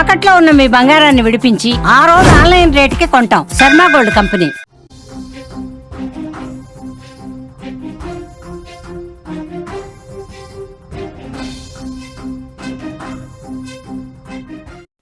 తాకట్లో ఉన్న మీ బంగారాన్ని విడిపించి ఆ రోజు ఆన్లైన్ రేటుకి కొంటాం. Sharma gold company.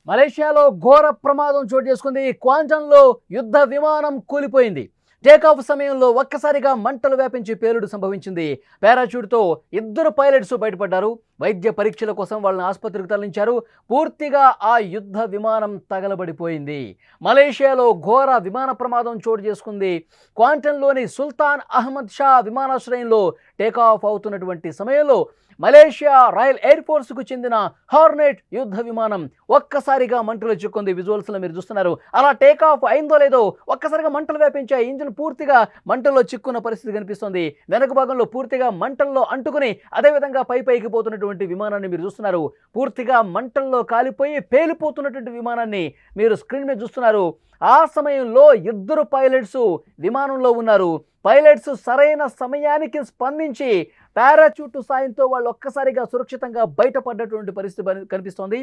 మలేషియాలో ఘోర ప్రమాదం చోటు చేసుకుంది. క్వాంటంలో యుద్ధ విమానం కూలిపోయింది. టేకాఫ్ సమయంలో ఒక్కసారిగా మంటలు వ్యాపించి పేలుడు సంభవించింది. పారాచూట్తో ఇద్దరు పైలట్స్ బయటపడ్డారు. వైద్య పరీక్షల కోసం వాళ్ళని ఆసుపత్రికి తరలించారు. పూర్తిగా ఆ యుద్ధ విమానం తగలబడిపోయింది. మలేషియాలో ఘోర విమాన ప్రమాదం చోటు చేసుకుంది. క్వాంటంలోని సుల్తాన్ అహ్మద్ షా విమానాశ్రయంలో టేకాఫ్ అవుతున్నటువంటి సమయంలో మలేషియా రాయల్ ఎయిర్ ఫోర్స్కు చెందిన హార్నెట్ యుద్ధ విమానం ఒక్కసారిగా మంటలు చిక్కుంది. విజువల్స్లో మీరు చూస్తున్నారు. అలా టేకాఫ్ అయిందో లేదో ఒక్కసారిగా మంటలు వ్యాపించాయి. ఇంజిన్ పూర్తిగా మంటల్లో చిక్కున్న పరిస్థితి కనిపిస్తుంది. వెనక భాగంలో పూర్తిగా మంటల్లో అంటుకుని అదేవిధంగా పై పైకి పోతున్నటువంటి విమానాన్ని మీరు చూస్తున్నారు. పూర్తిగా మంటల్లో కాలిపోయి పేలిపోతున్నటువంటి విమానాన్ని మీరు స్క్రీన్ మీద చూస్తున్నారు. ఆ సమయంలో ఇద్దరు పైలట్స్ విమానంలో ఉన్నారు. పైలట్స్ సరైన సమయానికి స్పందించి పారాచూట్ సాయంతో వాళ్ళు ఒక్కసారిగా సురక్షితంగా బయటపడ్డటువంటి పరిస్థితి కనిపిస్తోంది.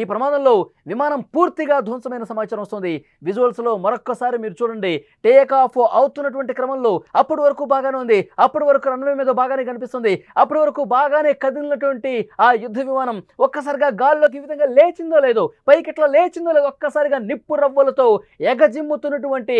ఈ ప్రమాదంలో విమానం పూర్తిగా ధ్వంసమైన సమాచారం వస్తుంది. విజువల్స్లో మరొక్కసారి మీరు చూడండి. టేక్ ఆఫ్ అవుతున్నటువంటి క్రమంలో అప్పటి వరకు బాగానే ఉంది. అప్పటి వరకు రన్వే మీద బాగానే కనిపిస్తుంది. అప్పటి వరకు బాగానే కదిలినటువంటి ఆ యుద్ధ విమానం ఒక్కసారిగా గాల్లోకి ఈ విధంగా లేచిందో లేదో పైకి ఇట్లా లేచిందో లేదో ఒక్కసారిగా నిప్పు రవ్వలతో ఎగజిమ్ముతున్నటువంటి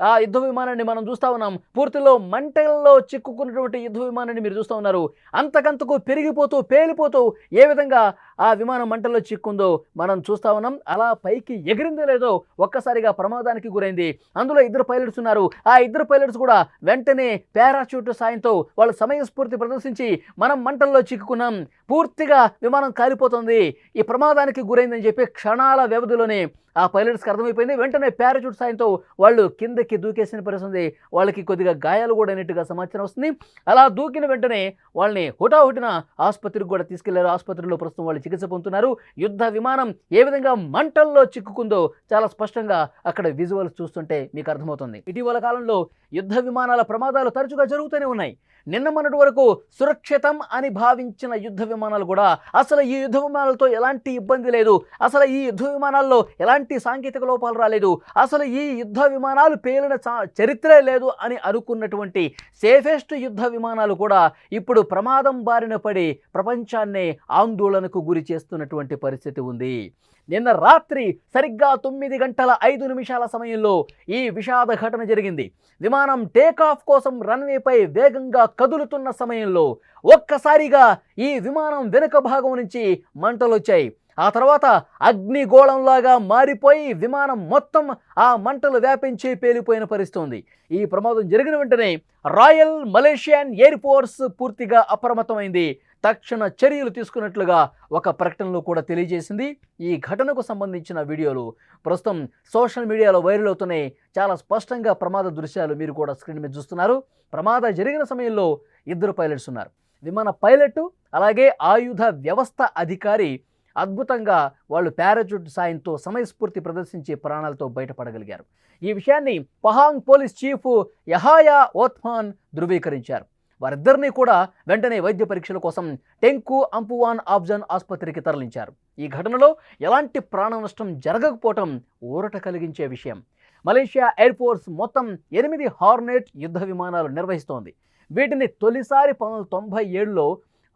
ఆ యుద్ధ విమానాన్ని మనం చూస్తా ఉన్నాం. పూర్తిలో మంటల్లో చిక్కుకున్నటువంటి యుద్ధ విమానాన్ని మీరు చూస్తూ ఉన్నారు. అంతకంతకు పెరిగిపోతూ పేలిపోతూ ఏ విధంగా ఆ విమానం మంటల్లో చిక్కుందో మనం చూస్తా ఉన్నాం. అలా పైకి ఎగిరిందో లేదో ఒక్కసారిగా ప్రమాదానికి గురైంది. అందులో ఇద్దరు పైలట్స్ ఉన్నారు. ఆ ఇద్దరు పైలట్స్ కూడా వెంటనే పారాషూట్ సాయంతో వాళ్ళు సమయస్ఫూర్తి ప్రదర్శించి మనం మంటల్లో చిక్కుకున్నాం. పూర్తిగా విమానం కాలిపోతుంది. ఈ ప్రమాదానికి గురైందని చెప్పి క్షణాల వ్యవధిలోనే ఆ పైలట్స్కి అర్థమైపోయింది. వెంటనే పారాచూట్ సాయంతో వాళ్ళు కిందకి దూకేసిన పరిస్థితి వాళ్ళకి కొద్దిగా గాయాలు కూడా అయినట్టుగా సమాచారం వస్తుంది. అలా దూకిన వెంటనే వాళ్ళని హుటాహుటిన ఆసుపత్రికి కూడా తీసుకెళ్ళారు. ఆసుపత్రిలో ప్రస్తుతం వాళ్ళు చికిత్స పొందుతున్నారు. యుద్ధ విమానం ఏ విధంగా మంటల్లో చిక్కుకుందో చాలా స్పష్టంగా అక్కడ విజువల్స్ చూస్తుంటే మీకు అర్థమవుతుంది. ఇటీవల కాలంలో యుద్ధ విమానాల ప్రమాదాలు తరచుగా జరుగుతూనే ఉన్నాయి. నిన్న మొన్నటి వరకు సురక్షితం అని భావించిన యుద్ధ విమానాలు కూడా అసలు ఈ యుద్ధ విమానాలతో ఎలాంటి ఇబ్బంది లేదు. అసలు ఈ యుద్ధ విమానాల్లో ఎలాంటి సాంకేతిక లోపాలు రాలేదు. అసలు ఈ యుద్ధ విమానాలు పేలిన చా- చరిత్రే లేదు అని అనుకున్నటువంటి సేఫెస్ట్ యుద్ధ విమానాలు కూడా ఇప్పుడు ప్రమాదం బారిన పడి ప్రపంచాన్నే ఆందోళనకు గురి చేస్తున్నటువంటి పరిస్థితి ఉంది. నిన్న రాత్రి సరిగ్గా తొమ్మిది గంటల ఐదు నిమిషాల సమయంలో ఈ విషాద ఘటన జరిగింది. విమానం టేకాఫ్ కోసం రన్వేపై వేగంగా కదులుతున్న సమయంలో ఒక్కసారిగా ఈ విమానం వెనుక భాగం నుంచి మంటలు వచ్చాయి ఆ తర్వాత అగ్నిగోళంలాగా మారిపోయి విమానం మొత్తం ఆ మంటలు వ్యాపించి పేలిపోయిన పరిస్థితి ఉంది ఈ ప్రమాదం జరిగిన వెంటనే రాయల్ మలేషియన్ ఎయిర్ ఫోర్స్ పూర్తిగా అప్రమత్తమైంది. తక్షణ చర్యలు తీసుకున్నట్లుగా ఒక ప్రకటనలో కూడా తెలియజేసింది. ఈ ఘటనకు సంబంధించిన వీడియోలు ప్రస్తుతం సోషల్ మీడియాలో వైరల్ అవుతున్నాయి. చాలా స్పష్టంగా ప్రమాద దృశ్యాలు మీరు కూడా స్క్రీన్ మీద చూస్తున్నారు. ప్రమాదం జరిగిన సమయంలో ఇద్దరు పైలట్స్ ఉన్నారు. విమాన పైలట్ అలాగే ఆయుధ వ్యవస్థ అధికారి అద్భుతంగా వాళ్ళు పారాచూట్ సాయంతో సమయస్ఫూర్తి ప్రదర్శించి ప్రాణాలతో బయటపడగలిగారు. ఈ విషయాన్ని పహాంగ్ పోలీస్ చీఫ్ యహాయా ఓత్మాన్ ధృవీకరించారు. వారిద్దరినీ కూడా వెంటనే వైద్య పరీక్షల కోసం టెంకు అంపువాన్ ఆఫ్జన్ ఆసుపత్రికి తరలించారు. ఈ ఘటనలో ఎలాంటి ప్రాణ నష్టం జరగకపోవటం ఊరట కలిగించే విషయం. మలేషియా ఎయిర్ ఫోర్స్ మొత్తం ఎనిమిది హార్నెట్ యుద్ధ విమానాలు నిర్వహిస్తోంది. వీటిని తొలిసారి పంతొమ్మిది తొంభై ఏడులో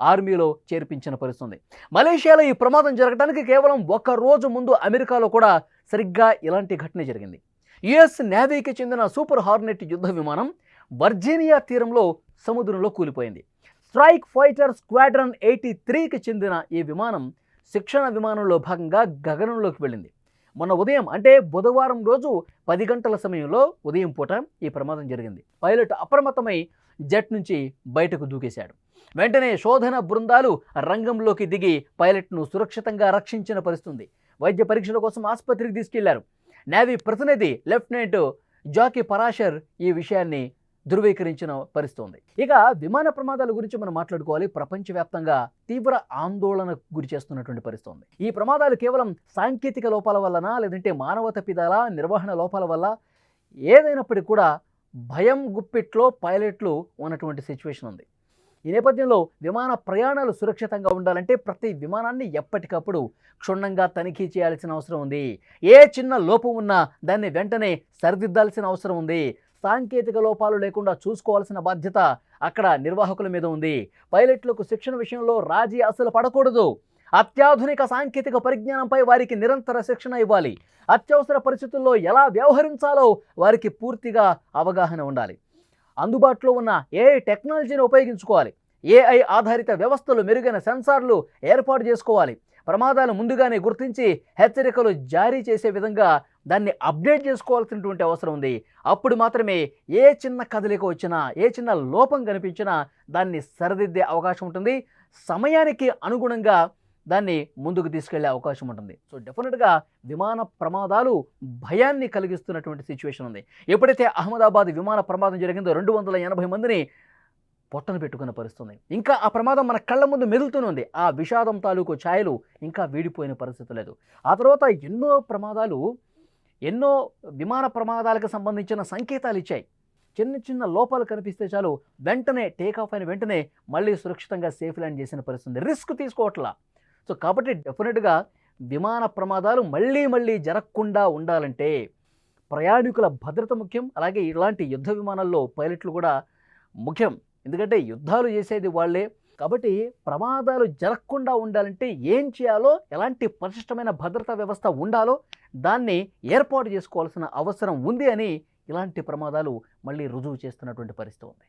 ఆర్మీలో చేర్పించిన పరిస్థితుంది. మలేషియాలో ఈ ప్రమాదం జరగడానికి కేవలం ఒక రోజు ముందు అమెరికాలో కూడా సరిగ్గా ఇలాంటి ఘటన జరిగింది. యుఎస్ నేవీకి చెందిన సూపర్ హార్నెట్ యుద్ధ విమానం వర్జీనియా తీరంలో సముద్రంలో కూలిపోయింది. స్ట్రైక్ ఫైటర్ స్క్వాడ్రన్ ఎయిటీ త్రీకి చెందిన ఈ విమానం శిక్షణ విమానంలో భాగంగా గగనంలోకి వెళ్ళింది. మొన్న ఉదయం అంటే బుధవారం రోజు పది గంటల సమయంలో ఉదయం పూట ఈ ప్రమాదం జరిగింది. పైలట్ అప్రమత్తమై జెట్ నుంచి బయటకు దూకేశాడు. వెంటనే శోధన బృందాలు రంగంలోకి దిగి పైలట్ను సురక్షితంగా రక్షించిన పరిస్థితుంది. వైద్య పరీక్షల కోసం ఆసుపత్రికి తీసుకెళ్ళారు. నేవీ ప్రతినిధి లెఫ్టినెంట్ జాకీ పరాశర్ ఈ విషయాన్ని ధృవీకరించిన పరిస్థితుంది. ఇక విమాన ప్రమాదాల గురించి మనం మాట్లాడుకోవాలి. ప్రపంచవ్యాప్తంగా తీవ్ర ఆందోళనకు గురి చేస్తున్నటువంటి పరిస్థితి ఉంది ఈ ప్రమాదాలు కేవలం సాంకేతిక లోపాల వల్లనా లేదంటే మానవ తప్పిదాల నిర్వహణ లోపాల వల్ల? ఏదైనప్పటికీ కూడా భయం గుప్పిట్లో పైలట్లు ఉన్నటువంటి సిచ్యువేషన్ ఉంది. ఈ నేపథ్యంలో విమాన ప్రయాణాలు సురక్షితంగా ఉండాలంటే ప్రతి విమానాన్ని ఎప్పటికప్పుడు క్షుణ్ణంగా తనిఖీ చేయాల్సిన అవసరం ఉంది. ఏ చిన్న లోపం ఉన్నా దాన్ని వెంటనే సరిదిద్దాల్సిన అవసరం ఉంది. సాంకేతిక లోపాలు లేకుండా చూసుకోవాల్సిన బాధ్యత అక్కడ నిర్వాహకుల మీద ఉంది. పైలట్లకు శిక్షణ విషయంలో రాజీ అసలు పడకూడదు. అత్యాధునిక సాంకేతిక పరిజ్ఞానంపై వారికి నిరంతర శిక్షణ ఇవ్వాలి. అత్యవసర పరిస్థితుల్లో ఎలా వ్యవహరించాలో వారికి పూర్తిగా అవగాహన ఉండాలి. అందుబాటులో ఉన్న ఏఐ టెక్నాలజీని ఉపయోగించుకోవాలి. ఏఐ ఆధారిత వ్యవస్థలు మెరుగైన సెన్సార్లు ఏర్పాటు చేసుకోవాలి. ప్రమాదాలు ముందుగానే గుర్తించి హెచ్చరికలు జారీ చేసే విధంగా దాన్ని అప్డేట్ చేసుకోవాల్సినటువంటి అవసరం ఉంది. అప్పుడు మాత్రమే ఏ చిన్న కదలిక వచ్చినా ఏ చిన్న లోపం కనిపించినా దాన్ని సరిదిద్దే అవకాశం ఉంటుంది. సమయానికి అనుగుణంగా దాన్ని ముందుకు తీసుకెళ్ళే అవకాశం ఉంటుంది. సో డెఫినెట్గా విమాన ప్రమాదాలు భయాన్ని కలిగిస్తున్నటువంటి సిచ్యువేషన్ ఉంది. ఎప్పుడైతే అహ్మదాబాద్ విమాన ప్రమాదం జరిగిందో రెండు వందల ఎనభై మందిని పొట్టను పెట్టుకున్న పరిస్థితుంది. ఇంకా ఆ ప్రమాదం మన కళ్ళ ముందు మెదులుతూనే ఉంది. ఆ విషాదం తాలూకు ఛాయలు ఇంకా వీడిపోయిన పరిస్థితి లేదు. ఆ తర్వాత ఎన్నో ప్రమాదాలు ఎన్నో విమాన ప్రమాదాలకు సంబంధించిన సంకేతాలు ఇచ్చాయి. చిన్న చిన్న లోపాలు కనిపిస్తే చాలు వెంటనే టేక్ ఆఫ్ అయిన వెంటనే మళ్ళీ సురక్షితంగా సేఫ్ ల్యాండ్ చేసిన పరిస్థితుంది. రిస్క్ తీసుకోవట్లా. సో కాబట్టి డెఫినెట్గా విమాన ప్రమాదాలు మళ్ళీ మళ్ళీ జరగకుండా ఉండాలంటే ప్రయాణికుల భద్రత ముఖ్యం. అలాగే ఇలాంటి యుద్ధ విమానాల్లో పైలట్లు కూడా ముఖ్యం. ఎందుకంటే యుద్ధాలు చేసేది వాళ్ళే. కాబట్టి ప్రమాదాలు జరగకుండా ఉండాలంటే ఏం చేయాలో ఎలాంటి పరిశిష్టమైన భద్రతా వ్యవస్థ ఉండాలో దాన్ని ఏర్పాటు చేసుకోవాల్సిన అవసరం ఉంది అని ఇలాంటి ప్రమాదాలు మళ్ళీ రుజువు చేస్తున్నటువంటి పరిస్థితి ఉంది.